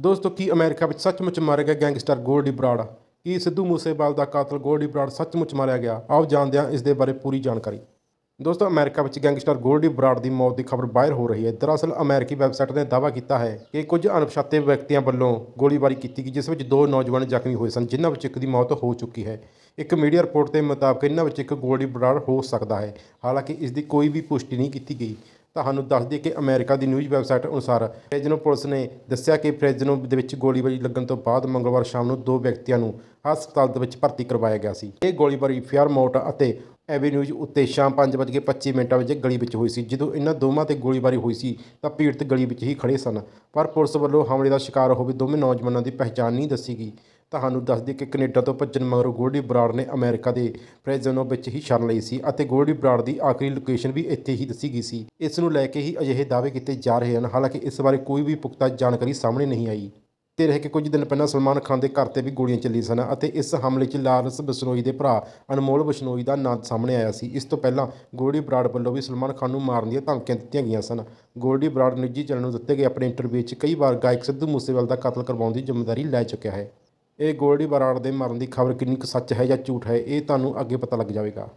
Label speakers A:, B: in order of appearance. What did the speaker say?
A: ਦੋਸਤੋ, ਕੀ ਅਮਰੀਕਾ ਵਿੱਚ ਸੱਚਮੁੱਚ ਮਾਰਿਆ ਗਿਆ ਗੈਂਗਸਟਰ ਗੋਲਡੀ ਬਰਾੜ? ਕੀ ਸਿੱਧੂ ਮੂਸੇਵਾਲ ਦਾ ਕਾਤਲ ਗੋਲਡੀ ਬਰਾੜ ਸੱਚਮੁੱਚ ਮਾਰਿਆ ਗਿਆ? ਆਓ ਜਾਣਦੇ ਹਾਂ ਇਸ ਦੇ ਬਾਰੇ ਪੂਰੀ ਜਾਣਕਾਰੀ। ਦੋਸਤੋ, ਅਮਰੀਕਾ ਵਿੱਚ ਗੈਂਗਸਟਰ ਗੋਲਡੀ ਬਰਾੜ ਦੀ ਮੌਤ ਦੀ ਖਬਰ ਵਾਇਰਲ ਹੋ ਰਹੀ ਹੈ। ਦਰਅਸਲ, ਅਮਰੀਕੀ ਵੈਬਸਾਈਟ ਨੇ ਦਾਅਵਾ ਕੀਤਾ ਹੈ ਕਿ ਕੁਝ ਅਣਪਛਾਤੇ ਵਿਅਕਤੀਆਂ ਵੱਲੋਂ ਗੋਲੀਬਾਰੀ ਕੀਤੀ ਗਈ, ਜਿਸ ਵਿੱਚ ਦੋ ਨੌਜਵਾਨ ਜ਼ਖਮੀ ਹੋਏ ਸਨ, ਜਿਨ੍ਹਾਂ ਵਿੱਚ ਇੱਕ ਦੀ ਮੌਤ ਹੋ ਚੁੱਕੀ ਹੈ। ਇੱਕ ਮੀਡੀਆ ਰਿਪੋਰਟ ਦੇ ਮੁਤਾਬਕ, ਇਹਨਾਂ ਵਿੱਚ ਇੱਕ ਗੋਲਡੀ ਬਰਾੜ ਹੋ ਸਕਦਾ ਹੈ। ਹਾਲਾਂਕਿ, ਇਸ ਦੀ ਕੋਈ ਵੀ ਪੁਸ਼ਟੀ ਨਹੀਂ ਕੀਤੀ ਗਈ। ਤੁਹਾਨੂੰ ਦੱਸ ਦਈਏ ਕਿ ਅਮਰੀਕਾ ਦੀ ਨਿਊਜ਼ ਵੈਬਸਾਈਟ ਅਨੁਸਾਰ ਫ੍ਰੈਜ਼ਨੋ ਪੁਲਿਸ ਨੇ ਦੱਸਿਆ ਕਿ ਫ੍ਰੈਜ਼ਨੋ ਦੇ ਵਿੱਚ ਗੋਲੀਬਾਰੀ ਲੱਗਣ ਤੋਂ ਬਾਅਦ ਮੰਗਲਵਾਰ ਸ਼ਾਮ ਨੂੰ ਦੋ ਵਿਅਕਤੀਆਂ ਨੂੰ ਹਸਪਤਾਲ ਦੇ ਵਿੱਚ ਭਰਤੀ ਕਰਵਾਇਆ ਗਿਆ ਸੀ। ਇਹ ਗੋਲੀਬਾਰੀ ਫੇਅਰਮੌਂਟ ਅਤੇ ਐਵੇਨਿਊਜ਼ ਉੱਤੇ ਸ਼ਾਮ 5:25 ਮਿੰਟਾਂ ਵਜੇ ਗਲੀ ਵਿੱਚ ਹੋਈ ਸੀ। ਜਦੋਂ ਇਹਨਾਂ ਦੋਵਾਂ ਤੇ ਗੋਲੀਬਾਰੀ ਹੋਈ ਸੀ ਤਾਂ ਪੀੜਤ ਗਲੀ ਵਿੱਚ ਹੀ ਖੜੇ ਸਨ। ਪਰ ਪੁਲਿਸ ਵੱਲੋਂ ਹਮਲੇ ਦਾ ਸ਼ਿਕਾਰ ਹੋਵੇ ਦੋਵੇਂ ਨੌਜਵਾਨਾਂ ਦੀ ਪਹਿਚਾਣ ਨਹੀਂ ਦੱਸੀ ਗਈ। ਤੁਹਾਨੂੰ ਦੱਸ ਦਈਏ ਕਿ ਕੈਨੇਡਾ ਤੋਂ ਭੱਜਣ ਮਗਰੋਂ ਗੋਲਡੀ ਬਰਾੜ ਨੇ ਅਮਰੀਕਾ ਦੇ ਫ੍ਰੈਜ਼ਨੋ ਵਿੱਚ ਹੀ ਸ਼ਰਨ ਲਈ ਸੀ ਅਤੇ ਗੋਲਡੀ ਬਰਾੜ ਦੀ ਆਖਰੀ ਲੋਕੇਸ਼ਨ ਵੀ ਇੱਥੇ ਹੀ ਦੱਸੀ ਗਈ ਸੀ। ਇਸ ਨੂੰ ਲੈ ਕੇ ਹੀ ਅਜਿਹੇ ਦਾਅਵੇ ਕੀਤੇ ਜਾ ਰਹੇ ਹਨ, ਹਾਲਾਂਕਿ ਇਸ ਬਾਰੇ ਕੋਈ ਵੀ ਪੁਖਤਾ ਜਾਣਕਾਰੀ ਸਾਹਮਣੇ ਨਹੀਂ ਆਈ। ਤੇ ਰਹੇ ਕਿ ਕੁਝ ਦਿਨ ਪਹਿਲਾਂ ਸਲਮਾਨ ਖਾਨ ਦੇ ਘਰ ਤੇ ਵੀ ਗੋਲੀਆਂ ਚੱਲੀਆਂ ਸਨ ਅਤੇ ਇਸ ਹਮਲੇ 'ਚ ਲਾਰੈਂਸ ਬਿਸ਼ਨੋਈ ਦੇ ਭਰਾ ਅਨਮੋਲ ਬਿਸ਼ਨੋਈ ਦਾ ਨਾਂ ਸਾਹਮਣੇ ਆਇਆ ਸੀ। ਇਸ ਤੋਂ ਪਹਿਲਾਂ ਗੋਲਡੀ ਬਰਾੜ ਵੱਲੋਂ ਵੀ ਸਲਮਾਨ ਖਾਨ ਨੂੰ ਮਾਰਨ ਦੀਆਂ ਧਮਕੀਆਂ ਦਿੱਤੀਆਂ ਗਈਆਂ ਸਨ। ਗੋਲਡੀ ਬਰਾੜ ਨਿੱਜੀ ਚੈਨਲ ਨੂੰ ਦਿੱਤੇ ਗਏ ਆਪਣੇ ਇੰਟਰਵਿਊ 'ਚ ਕਈ ਵਾਰ ਗਾਇਕ ਸਿੱਧੂ ਮੂਸੇਵਾਲ ਦਾ ਕਤਲ ਕਰਵਾਉਣ ਦੀ ਜ਼ਿੰਮੇਵਾਰੀ ਲੈ ਚੁੱਕਿਆ ਹੈ। ਇਹ ਗੋਲਡੀ ਬਰਾੜ ਦੇ ਮਰਨ ਦੀ ਖਬਰ ਕਿੰਨੀ ਕੁ ਸੱਚ ਹੈ ਜਾਂ ਝੂਠ ਹੈ, ਇਹ ਤੁਹਾਨੂੰ ਅੱਗੇ ਪਤਾ ਲੱਗ ਜਾਵੇਗਾ।